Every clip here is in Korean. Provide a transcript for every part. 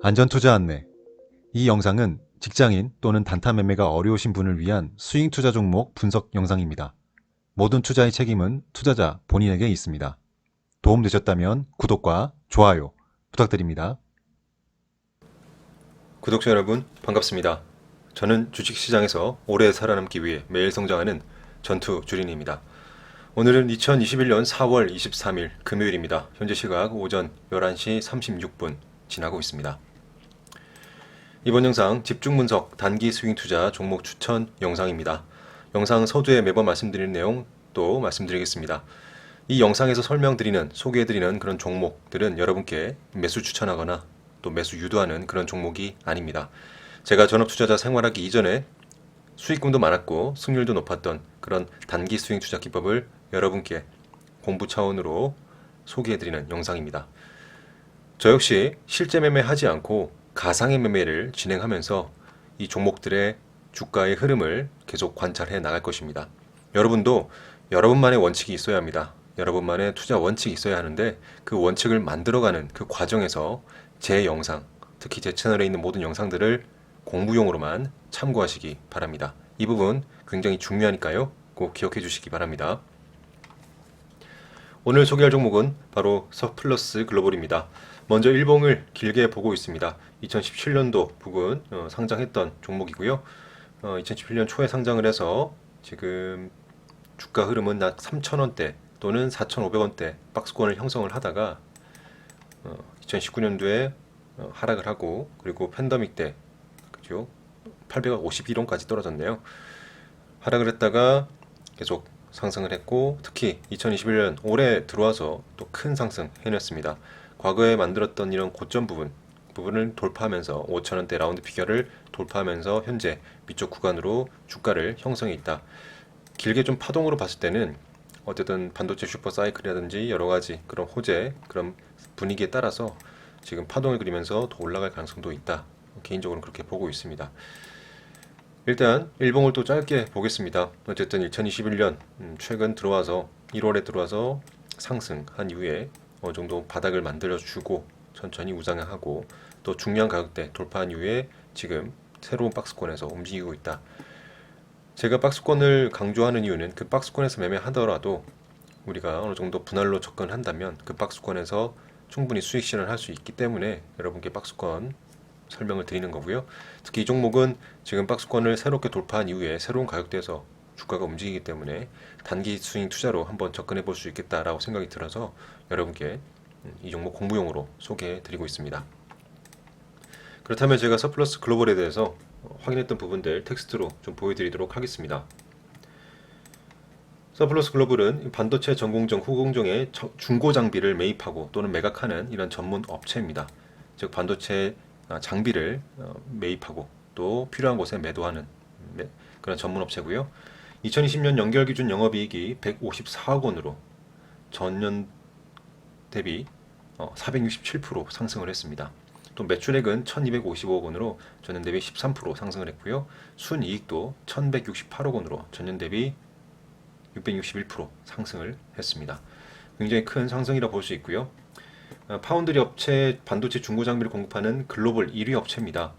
안전투자 안내. 이 영상은 직장인 또는 단타 매매가 어려우신 분을 위한 스윙 투자 종목 분석 영상입니다. 모든 투자의 책임은 투자자 본인에게 있습니다. 도움되셨다면 구독과 좋아요 부탁드립니다. 구독자 여러분 반갑습니다. 저는 주식시장에서 오래 살아남기 위해 매일 성장하는 전투 주린입니다. 오늘은 2021년 4월 23일 금요일입니다. 현재 시각 오전 11시 36분 지나고 있습니다. 이번 영상 집중 분석 단기 스윙 투자 종목 추천 영상입니다. 영상 서두에 매번 말씀드리는 내용 또 말씀드리겠습니다. 이 영상에서 설명드리는 소개해드리는 그런 종목들은 여러분께 매수 추천하거나 또 매수 유도하는 그런 종목이 아닙니다. 제가 전업 투자자 생활하기 이전에 수익금도 많았고 승률도 높았던 그런 단기 스윙 투자 기법을 여러분께 공부 차원으로 소개해드리는 영상입니다. 저 역시 실제 매매하지 않고 가상의 매매를 진행하면서 이 종목들의 주가의 흐름을 계속 관찰해 나갈 것입니다. 여러분도 여러분만의 원칙이 있어야 합니다. 여러분만의 투자 원칙이 있어야 하는데 그 원칙을 만들어가는 그 과정에서 제 영상, 특히 제 채널에 있는 모든 영상들을 공부용으로만 참고하시기 바랍니다. 이 부분 굉장히 중요하니까요. 꼭 기억해 주시기 바랍니다. 오늘 소개할 종목은 바로 서플러스 글로벌입니다. 먼저 일봉을 길게 보고 있습니다. 2017년도 부근 어, 상장했던 종목이고요. 어, 2017년 초에 상장을 해서 지금 주가 흐름은 약 3,000원대 또는 4,500원대 박스권을 형성을 하다가 어, 2019년도에 어, 하락을 하고 그리고 팬더믹 때 그죠? 851원까지 떨어졌네요. 하락을 했다가 계속 상승을 했고 특히 2021년 올해 들어와서 또 큰 상승 해냈습니다. 과거에 만들었던 이런 고점 부분 부분을 돌파하면서 5천원대 라운드 피겨를 돌파하면서 현재 위쪽 구간으로 주가를 형성해 있다. 길게 좀 파동으로 봤을 때는 어쨌든 반도체 슈퍼 사이클이라든지 여러 가지 그런 호재 그런 분위기에 따라서 지금 파동을 그리면서 더 올라갈 가능성도 있다. 개인적으로 그렇게 보고 있습니다. 일단 일봉을 또 짧게 보겠습니다. 어쨌든 2021년 음, 최근 들어와서 1월에 들어와서 상승한 이후에 어느 정도 바닥을 만들어 주고 천천히 우상향하고 또 중요한 가격대 돌파한 이후에 지금 새로운 박스권에서 움직이고 있다. 제가 박스권을 강조하는 이유는 그 박스권에서 매매하더라도 우리가 어느 정도 분할로 접근한다면 그 박스권에서 충분히 수익 실현을 할수 있기 때문에 여러분께 박스권 설명을 드리는 거고요. 특히 이 종목은 지금 박스권을 새롭게 돌파한 이후에 새로운 가격대에서 주가가 움직이기 때문에 단기 스윙 투자로 한번 접근해 볼 수 있겠다라고 생각이 들어서 여러분께 이 종목 공부용으로 소개해 드리고 있습니다. 그렇다면 제가 서플러스 글로벌에 대해서 확인했던 부분들 텍스트로 좀 보여드리도록 하겠습니다. 서플러스 글로벌은 반도체 전공정 후공정의 저- 중고 장비를 매입하고 또는 매각하는 이런 전문 업체입니다. 즉 반도체 아, 장비를 어, 매입하고 또 필요한 곳에 매도하는 매- 그런 전문 업체고요. 2020년 연결 기준 영업이익이 154억 원으로 전년 대비 어, 467% 상승을 했습니다. 또 매출액은 1,255억 원으로 전년 대비 13% 상승을 했고요. 순이익도 1,168억 원으로 전년 대비 661% 상승을 했습니다. 굉장히 큰 상승이라 볼 수 있고요. 어, 파운드리 업체 반도체 중고 장비를 공급하는 글로벌 1위 업체입니다.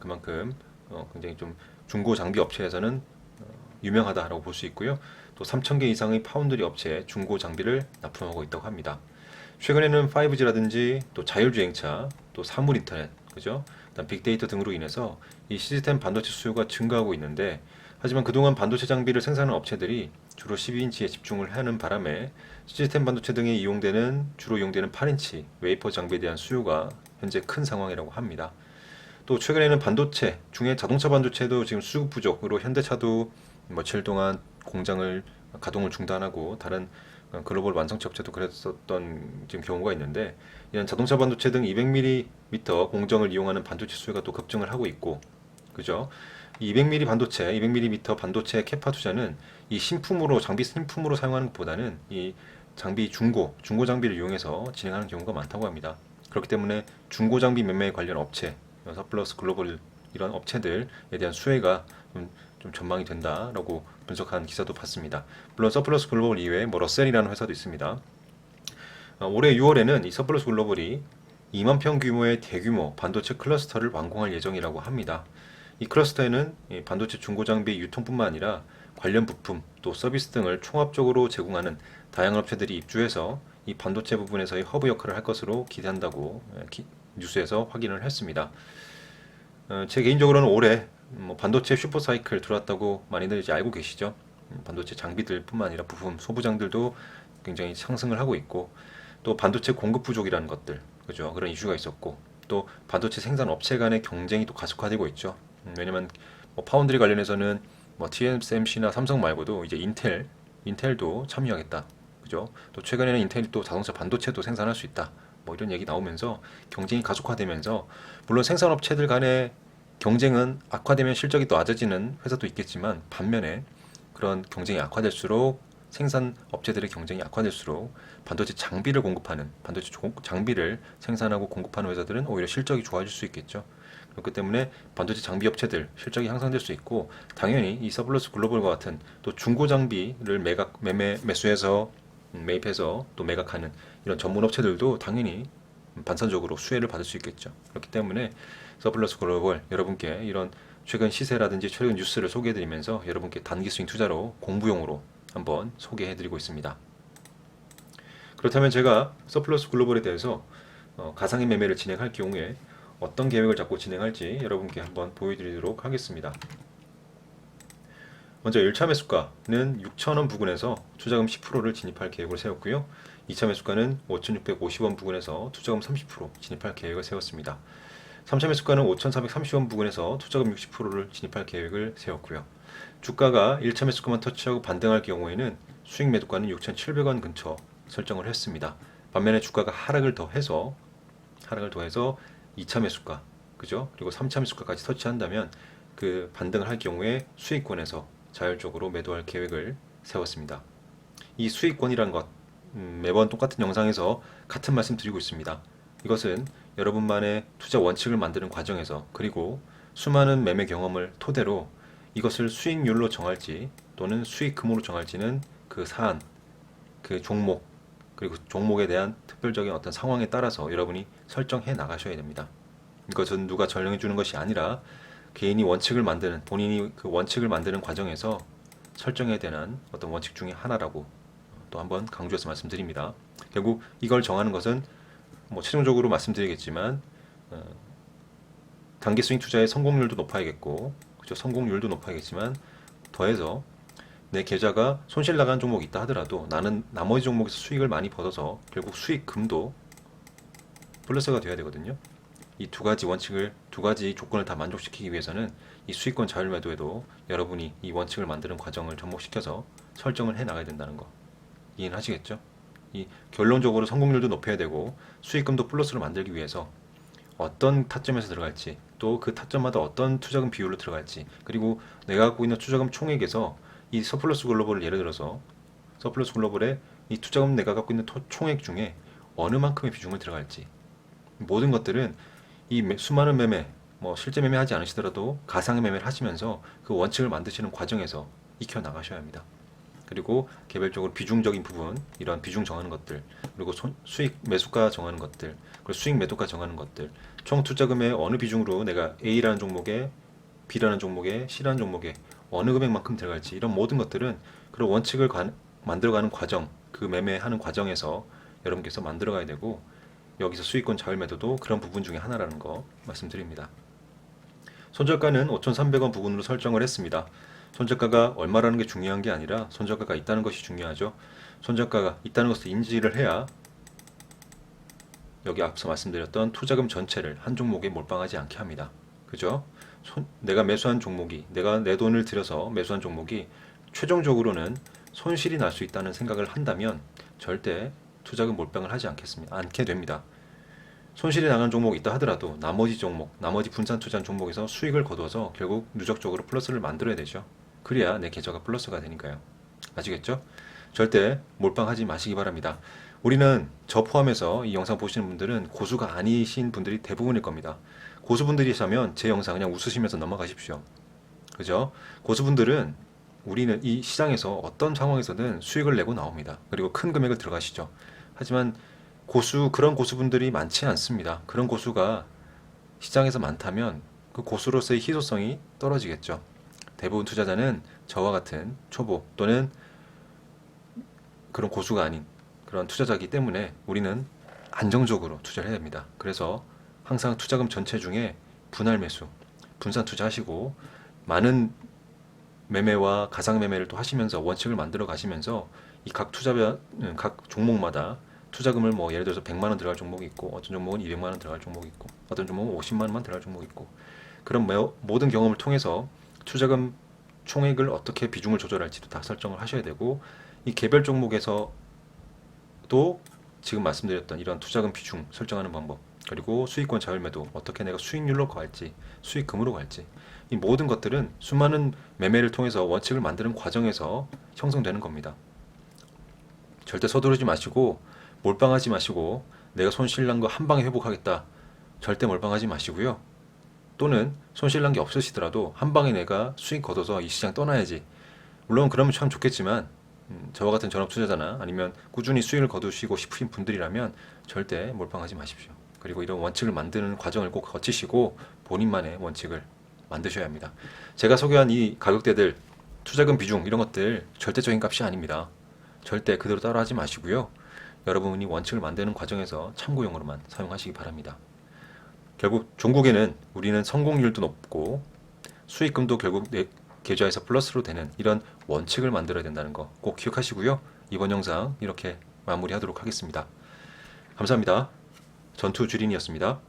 그만큼 어, 굉장히 좀 중고 장비 업체에서는 어, 유명하다라고 볼 수 있고요. 또 3,000개 이상의 파운드리 업체에 중고 장비를 납품하고 있다고 합니다. 최근에는 5G라든지 또 자율주행차, 또 사물 인터넷, 그죠? 빅데이터 등으로 인해서 이 시스템 반도체 수요가 증가하고 있는데 하지만 그동안 반도체 장비를 생산하는 업체들이 주로 12인치에 집중을 하는 바람에 시스템 반도체 등에 이용되는 주로 이용되는 8인치 웨이퍼 장비에 대한 수요가 현재 큰 상황이라고 합니다. 또 최근에는 반도체 중에 자동차 반도체도 지금 수급 부족으로 현대차도 며칠 동안 공장을 가동을 중단하고 다른 어, 글로벌 완성차 업체도 그랬었던 지금 경우가 있는데 이런 자동차 반도체 등 200mm 공정을 이용하는 반도체 수요가 또 급증을 하고 있고 그죠? 이 200mm 반도체, 200mm 반도체 캐파 투자는 이 신품으로 장비 신품으로 사용하는 것보다는 이 장비 중고, 중고 장비를 이용해서 진행하는 경우가 많다고 합니다. 그렇기 때문에 중고 장비 매매 관련 업체, 서플러스 글로벌 이런 업체들에 대한 수혜가 좀, 좀 전망이 된다라고 분석한 기사도 봤습니다. 물론 서플러스 글로벌 이외에 뭐 러셀이라는 회사도 있습니다. 어, 올해 6월에는 이 서플러스 글로벌이 2만 평 규모의 대규모 반도체 클러스터를 완공할 예정이라고 합니다. 이 클러스터에는 이 반도체 중고 장비 유통뿐만 아니라 관련 부품 또 서비스 등을 총합적으로 제공하는 다양한 업체들이 입주해서 이 반도체 부분에서의 허브 역할을 할 것으로 기대한다고 예, 기- 뉴스에서 확인을 했습니다. 어, 제 개인적으로는 올해 뭐 반도체 슈퍼 사이클 들어왔다고 많이들 이제 알고 계시죠. 음, 반도체 장비들뿐만 아니라 부품 소부장들도 굉장히 상승을 하고 있고 또 반도체 공급 부족이라는 것들 그죠 그런 이슈가 있었고 또 반도체 생산 업체 간의 경쟁이 또 가속화되고 있죠. 음, 왜냐면 뭐 파운드리 관련해서는 뭐 TSMC나 삼성 말고도 이제 인텔 인텔도 참여하겠다. 그죠? 또 최근에는 인텔이 또 자동차 반도체도 생산할 수 있다. 뭐 이런 얘기 나오면서 경쟁이 가속화되면서 물론 생산업체들 간의 경쟁은 악화되면 실적이 또 낮아지는 회사도 있겠지만 반면에 그런 경쟁이 악화될수록 생산 업체들의 경쟁이 악화될수록 반도체 장비를 공급하는 반도체 조- 장비를 생산하고 공급하는 회사들은 오히려 실적이 좋아질 수 있겠죠. 그렇기 때문에 반도체 장비 업체들 실적이 향상될 수 있고 당연히 이 서플러스 글로벌과 같은 또 중고 장비를 매각 매매 매수해서 음, 매입해서 또 매각하는 이런 전문 업체들도 당연히 반선적으로 수혜를 받을 수 있겠죠. 그렇기 때문에 서플러스 글로벌 여러분께 이런 최근 시세라든지 최근 뉴스를 소개해드리면서 여러분께 단기 스윙 투자로 공부용으로 한번 소개해드리고 있습니다. 그렇다면 제가 서플러스 글로벌에 대해서 어, 가상의 매매를 진행할 경우에 어떤 계획을 잡고 진행할지 여러분께 한번 보여드리도록 하겠습니다. 먼저 1차 매수가는 6,000원 부근에서 투자금 10%를 진입할 계획을 세웠고요. 2차 매수가는 5,650원 부근에서 투자금 30% 진입할 계획을 세웠습니다. 3차 매수가는 5,430원 부근에서 투자금 60%를 진입할 계획을 세웠고요. 주가가 1차 매수가만 터치하고 반등할 경우에는 수익 매도가는 6,700원 근처 설정을 했습니다. 반면에 주가가 하락을 더해서 하락을 더해서 2차 매수가 그죠? 그리고 3차 매수가까지 터치한다면 그 반등을 할 경우에 수익권에서 자율적으로 매도할 계획을 세웠습니다. 이 수익권이란 것 음, 매번 똑같은 영상에서 같은 말씀 드리고 있습니다. 이것은 여러분만의 투자 원칙을 만드는 과정에서 그리고 수많은 매매 경험을 토대로 이것을 수익률로 정할지 또는 수익금으로 정할지는 그 사안, 그 종목 그리고 종목에 대한 특별적인 어떤 상황에 따라서 여러분이 설정해 나가셔야 됩니다. 이것은 누가 전령해 주는 것이 아니라 개인이 원칙을 만드는 본인이 그 원칙을 만드는 과정에서 설정해야 되는 어떤 원칙 중에 하나라고 또 한번 강조해서 말씀드립니다. 결국 이걸 정하는 것은 뭐 최종적으로 말씀드리겠지만 어, 단기 스윙 투자의 성공률도 높아야겠고 그죠 성공률도 높아야겠지만 더해서 내 계좌가 손실 나간 종목이 있다 하더라도 나는 나머지 종목에서 수익을 많이 벌어서 결국 수익금도 플러스가 돼야 되거든요. 이 두 가지 원칙을 두 가지 조건을 다 만족시키기 위해서는 이 수익권 자율 매도에도 여러분이 이 원칙을 만드는 과정을 접목시켜서 설정을 해 나가야 된다는 거 이해는 하시겠죠? 이 결론적으로 성공률도 높여야 되고 수익금도 플러스로 만들기 위해서 어떤 타점에서 들어갈지 또 그 타점마다 어떤 투자금 비율로 들어갈지 그리고 내가 갖고 있는 투자금 총액에서 이 서플러스 글로벌을 예를 들어서 서플러스 글로벌에 이 투자금 내가 갖고 있는 토- 총액 중에 어느 만큼의 비중을 들어갈지 모든 것들은 이 매- 수많은 매매 뭐 실제 매매 하지 않으시더라도 가상의 매매를 하시면서 그 원칙을 만드시는 과정에서 익혀 나가셔야 합니다. 그리고 개별적으로 비중적인 부분 이런 비중 정하는 것들 그리고 손- 수익 매수가 정하는 것들 그리고 수익 매도가 정하는 것들 총 투자금의 어느 비중으로 내가 A라는 종목에 B라는 종목에 C라는 종목에 어느 금액만큼 들어갈지 이런 모든 것들은 그런 원칙을 관- 만들어가는 과정 그 매매하는 과정에서 여러분께서 만들어가야 되고 여기서 수익권 자율 매도도 그런 부분 중에 하나라는 거 말씀드립니다. 손절가는 5,300원 부근으로 설정을 했습니다. 손절가가 얼마라는 게 중요한 게 아니라 손절가가 있다는 것이 중요하죠. 손절가가 있다는 것을 인지를 해야 여기 앞서 말씀드렸던 투자금 전체를 한 종목에 몰빵하지 않게 합니다. 그죠? 손- 내가 매수한 종목이 내가 내 돈을 들여서 매수한 종목이 최종적으로는 손실이 날 수 있다는 생각을 한다면 절대 투자금 몰빵을 하지 않겠습니다. 않게 됩니다. 손실이 나간 종목이 있다 하더라도 나머지 종목, 나머지 분산 투자한 종목에서 수익을 거둬서 결국 누적적으로 플러스를 만들어야 되죠. 그래야 내 계좌가 플러스가 되니까요. 아시겠죠? 절대 몰빵하지 마시기 바랍니다. 우리는 저 포함해서 이 영상 보시는 분들은 고수가 아니신 분들이 대부분일 겁니다. 고수분들이시면 제 영상 그냥 웃으시면서 넘어가십시오. 그죠? 고수분들은 우리는 이 시장에서 어떤 상황에서든 수익을 내고 나옵니다. 그리고 큰 금액을 들어가시죠. 하지만 고수 그런 고수분들이 많지 않습니다. 그런 고수가 시장에서 많다면 그 고수로서의 희소성이 떨어지겠죠. 대부분 투자자는 저와 같은 초보 또는 그런 고수가 아닌 그런 투자자이기 때문에 우리는 안정적으로 투자를 해야 됩니다. 그래서 항상 투자금 전체 중에 분할 매수, 분산 투자하시고 많은 매매와 가상 매매를 또 하시면서 원칙을 만들어 가시면서 이 각 투자별 음, 각 종목마다 투자금을 뭐 예를 들어서 100만 원 들어갈 종목이 있고 어떤 종목은 200만 원 들어갈 종목이 있고 어떤 종목은 50만 원만 들어갈 종목이 있고 그런 매- 모든 경험을 통해서 투자금 총액을 어떻게 비중을 조절할지도 다 설정을 하셔야 되고 이 개별 종목에서 또 지금 말씀드렸던 이런 투자금 비중 설정하는 방법 그리고 수익권 자율 매도 어떻게 내가 수익률로 갈지 수익금으로 갈지 이 모든 것들은 수많은 매매를 통해서 원칙을 만드는 과정에서 형성되는 겁니다. 절대 서두르지 마시고 몰빵하지 마시고 내가 손실 난 거 한 방에 회복하겠다 절대 몰빵하지 마시고요. 또는 손실 난 게 없으시더라도 한 방에 내가 수익 거둬서 이 시장 떠나야지 물론 그러면 참 좋겠지만 음, 저와 같은 전업 투자자나 아니면 꾸준히 수익을 거두시고 싶으신 분들이라면 절대 몰빵하지 마십시오. 그리고 이런 원칙을 만드는 과정을 꼭 거치시고 본인만의 원칙을 만드셔야 합니다. 제가 소개한 이 가격대들, 투자금 비중 이런 것들 절대적인 값이 아닙니다. 절대 그대로 따라하지 마시고요. 여러분이 원칙을 만드는 과정에서 참고용으로만 사용하시기 바랍니다. 결국 종국에는 우리는 성공률도 높고 수익금도 결국 내 계좌에서 플러스로 되는 이런 원칙을 만들어야 된다는 거 꼭 기억하시고요. 이번 영상 이렇게 마무리하도록 하겠습니다. 감사합니다. 전투 주린이었습니다.